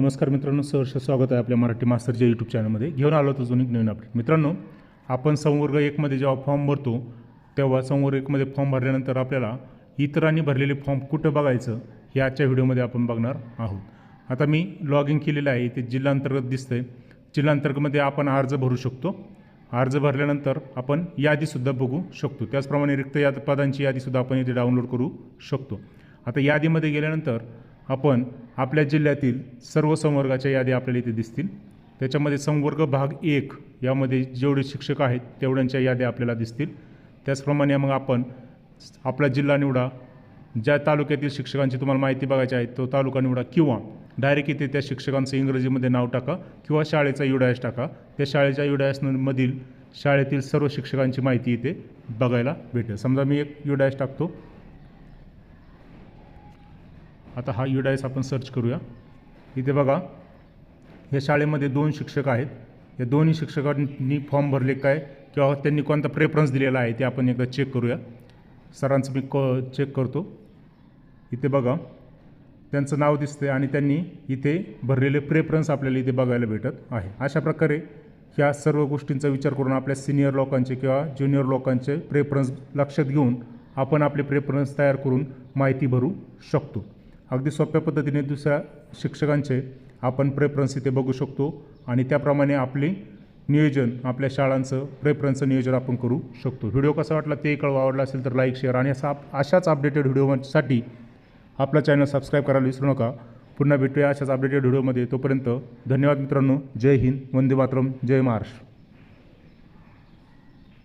नमस्कार मित्रांनो सहर्ष स्वागत आहे आपल्या मराठी मास्तरच्या यूट्यूब चॅनलमध्ये घेऊन आलो होतो अजून एक नवीन अपडेट मित्रांनो आपण संवर्ग एकमध्ये जेव्हा फॉर्म भरतो तेव्हा संवर्ग एकमध्ये फॉर्म भरल्यानंतर आपल्याला इतरांनी भरलेले फॉर्म कुठं बघायचं हे आजच्या व्हिडिओमध्ये आपण बघणार आहोत. आता मी लॉग इन केलेलं आहे ते जिल्हांतर्गत दिसतंय. जिल्हांतर्गतमध्ये आपण अर्ज भरू शकतो. अर्ज भरल्यानंतर आपण यादीसुद्धा बघू शकतो. त्याचप्रमाणे रिक्त याद पदांची यादीसुद्धा आपण इथे डाउनलोड करू शकतो. आता यादीमध्ये गेल्यानंतर आपण आपल्या जिल्ह्यातील सर्व संवर्गाच्या यादी आपल्याला इथे दिसतील. त्याच्यामध्ये संवर्ग भाग एक यामध्ये जेवढे शिक्षक आहेत तेवढ्यांच्या याद्या आपल्याला दिसतील. त्याचप्रमाणे मग आपण आपला जिल्हा निवडा. ज्या तालुक्यातील शिक्षकांची तुम्हाला माहिती बघायची आहे तो तालुका निवडा किंवा डायरेक्ट इथे त्या शिक्षकांचं इंग्रजीमध्ये नाव टाका किंवा शाळेचा युडायस टाका. त्या शाळेच्या युडायसमधील शाळेतील सर्व शिक्षकांची माहिती इथे बघायला भेटेल. समजा मी एक युडायस टाकतो. आता हा युडायस आपण सर्च करूया. इथे बघा या शाळेमध्ये दोन शिक्षक आहेत. या दोन्ही शिक्षकांनी फॉर्म भरले काय किंवा त्यांनी कोणता प्रेफरन्स दिलेला आहे ते आपण एकदा चेक करूया. सरांचं मी क चेक करतो. इथे बघा त्यांचं नाव दिसतंय आणि त्यांनी इथे भरलेले प्रेफरन्स आपल्याला इथे बघायला भेटत आहे. अशा प्रकारे ह्या सर्व गोष्टींचा विचार करून आपल्या सिनियर लोकांचे किंवा ज्युनियर लोकांचे प्रेफरन्स लक्षात घेऊन आपण आपले प्रेफरन्स तयार करून माहिती भरू शकतो. अगदी सोप्या पद्धतीने दुसऱ्या शिक्षकांचे आपण प्रेफरन्स इथे बघू शकतो आणि त्याप्रमाणे आपले नियोजन आपल्या शाळांचं प्रेफरन्सचं नियोजन आपण करू शकतो. व्हिडिओ कसा वाटला ते कळवा आवडला असेल तर लाईक शेअर आणि असा अशाच अपडेटेड व्हिडिओसाठी आपला चॅनल सबस्क्राईब करायला विसरू नका. पुन्हा भेटूया अशाच अपडेटेड व्हिडिओमध्ये तोपर्यंत धन्यवाद मित्रांनो. जय हिंद. वंदे मातरम. जय महाराष्ट्र.